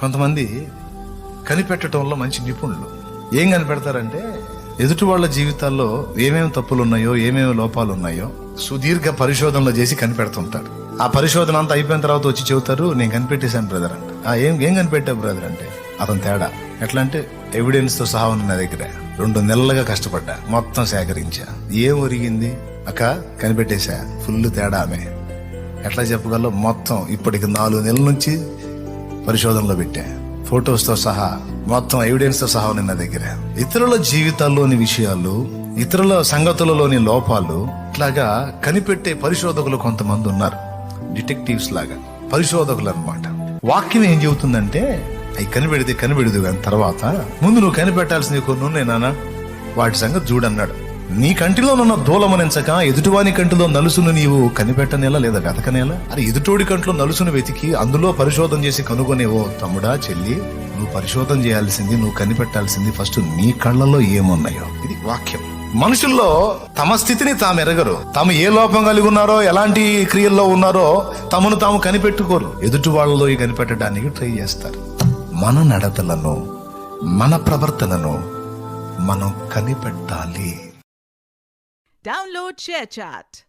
కొంతమంది కనిపెట్టడంలో మంచి నిపుణులు. ఏం కనిపెడతారంటే ఎదుటి వాళ్ళ జీవితాల్లో ఏమేమి తప్పులు ఉన్నాయో ఏమేమి లోపాలు ఉన్నాయో సుదీర్ఘ పరిశోధనలు చేసి కనిపెడుతుంటాడు ఆ పరిశోధన అంతా అయిపోయిన తర్వాత వచ్చి చెబుతారు నేను కనిపెట్టేశాను బ్రదర్ అంటే. ఆ ఏం ఏం కనిపెట్టావు బ్రదర్ అంటే అతను తేడా. ఎట్లా అంటే ఎవిడెన్స్తో సహా ఉన్న నా దగ్గర రెండు నెలలుగా కష్టపడ్డా మొత్తం సేకరించా. ఏం ఒరిగింది? అక్క కనిపెట్టేశా ఫుల్ తేడా ఆమె. ఎట్లా చెప్పగలవు మొత్తం ఇప్పటికి నాలుగు నెలల నుంచి పరిశోధనలో పెట్టా. ఫొటోస్తో సహా మొత్తం ఎవిడెన్స్తో సహా ఉంది నా దగ్గర. ఇతరుల జీవితాల్లోని విషయాలు ఇతరుల సంగతులలోని లోపాలు ఇట్లాగా కనిపెట్టే పరిశోధకులు కొంతమంది ఉన్నారు. డిటెక్టివ్స్ లాగా పరిశోధకులు అన్నమాట. వాక్యం ఏం చెబుతుందంటే అవి కనిపెడితే కనిపెడదు కానీ తర్వాత ముందు నువ్వు కనిపెట్టాల్సింది కొన్ని ఉన్నాయి నాన్న. వాటి సంగతి చూడన్నాడు నీ కంటిలో ఉన్న దూలమనించక ఎదుటివాని కంటిలో నలుసును నీవు కనిపెట్టనేలా లేదా వెతకనేలా? అరే ఎదుటోడి కంట్లో నలుసును వెతికి అందులో పరిశోధన చేసి కనుగొనేవో తమ్ముడా చెల్లి నువ్వు పరిశోధన చేయాల్సింది నువ్వు కనిపెట్టాల్సింది ఫస్ట్ నీ కళ్ళలో ఏమున్నాయో. ఇది వాక్యం. మనుషుల్లో తమ స్థితిని తాము ఎరగరు. తాము ఏ లోపం కలిగి ఉన్నారో ఎలాంటి క్రియల్లో ఉన్నారో తమను తాము కనిపెట్టుకోరు. ఎదుటి వాళ్ళలో కనిపెట్టడానికి ట్రై చేస్తారు. మన నడతలను మన ప్రవర్తనను మనం కనిపెట్టాలి. Download ShareChat.